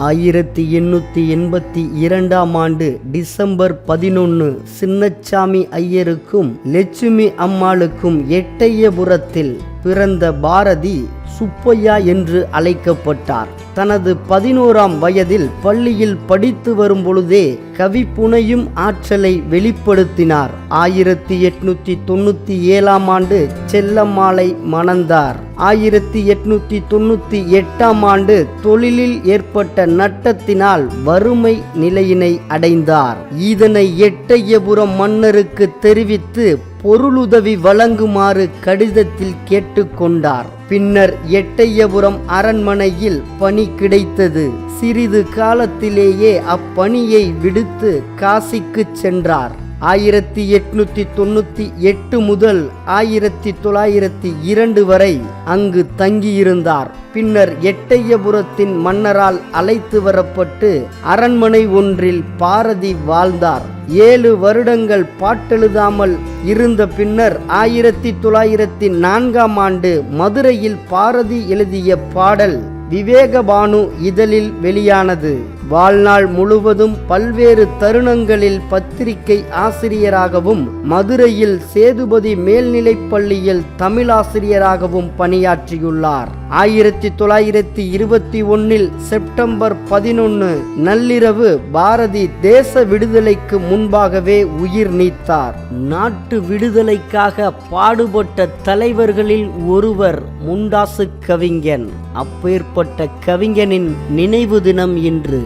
ஆயிரத்தி எண்ணூற்றி எண்பத்தி இரண்டாம் ஆண்டு டிசம்பர் பதினொன்று சின்னச்சாமி ஐயருக்கும் லட்சுமி அம்மாளுக்கும் எட்டய்யபுரத்தில் பிறந்த பாரதி சுப்பையா என்று அழைக்கப்பட்டார். தனது பதினோராம் வயதில் பள்ளியில் படித்து வரும் பொழுதே கவிப்புனையும் ஆற்றலை வெளிப்படுத்தினார். ஆயிரத்தி எட்நூத்தி தொண்ணூத்தி ஏழாம் ஆண்டு செல்லம்மாளை மணந்தார். ஆயிரத்தி எட்நூத்தி தொண்ணூத்தி எட்டாம் ஆண்டு தொழிலில் ஏற்பட்ட நட்டத்தினால் வறுமை நிலையினை அடைந்தார். இதனை எட்டய்யபுரம் மன்னருக்கு தெரிவித்து பொருளுதவி வழங்குமாறு கடிதத்தில் கேட்டுக்கொண்டார். பின்னர் எட்டையபுரம் அரண்மனையில் பணி கிடைத்தது. சிறிது காலத்திலேயே அப்பணியை விடுத்து காசிக்கு சென்றார். ஆயிரத்தி எட்நூத்தி தொண்ணூத்தி எட்டு முதல் ஆயிரத்தி தொள்ளாயிரத்தி இரண்டு வரை அங்கு தங்கியிருந்தார். பின்னர் எட்டையபுரத்தின் மன்னரால் அழைத்து வரப்பட்டு அரண்மனை ஒன்றில் பாரதி வாழ்ந்தார். ஏழு வருடங்கள் பாட்டெழுதாமல் இருந்த பின்னர் ஆயிரத்தி தொள்ளாயிரத்தி நான்காம் ஆண்டு மதுரையில் பாரதி எழுதிய பாடல் விவேகபானு இதழில் வெளியானது. வாழ்நாள் முழுவதும் பல்வேறு தருணங்களில் பத்திரிகை ஆசிரியராகவும் மதுரையில் சேதுபதி மேல்நிலைப் பள்ளியில் தமிழாசிரியராகவும் பணியாற்றியுள்ளார். ஆயிரத்தி தொள்ளாயிரத்தி இருபத்தி ஒன்னில் செப்டம்பர் பதினொன்று நள்ளிரவு பாரதி தேச விடுதலைக்கு முன்பாகவே உயிர் நீத்தார். நாட்டு விடுதலைக்காக பாடுபட்ட தலைவர்களில் ஒருவர் முண்டாசு கவிஞன். அப்பேற்பட்ட கவிஞனின் நினைவு தினம் இன்று.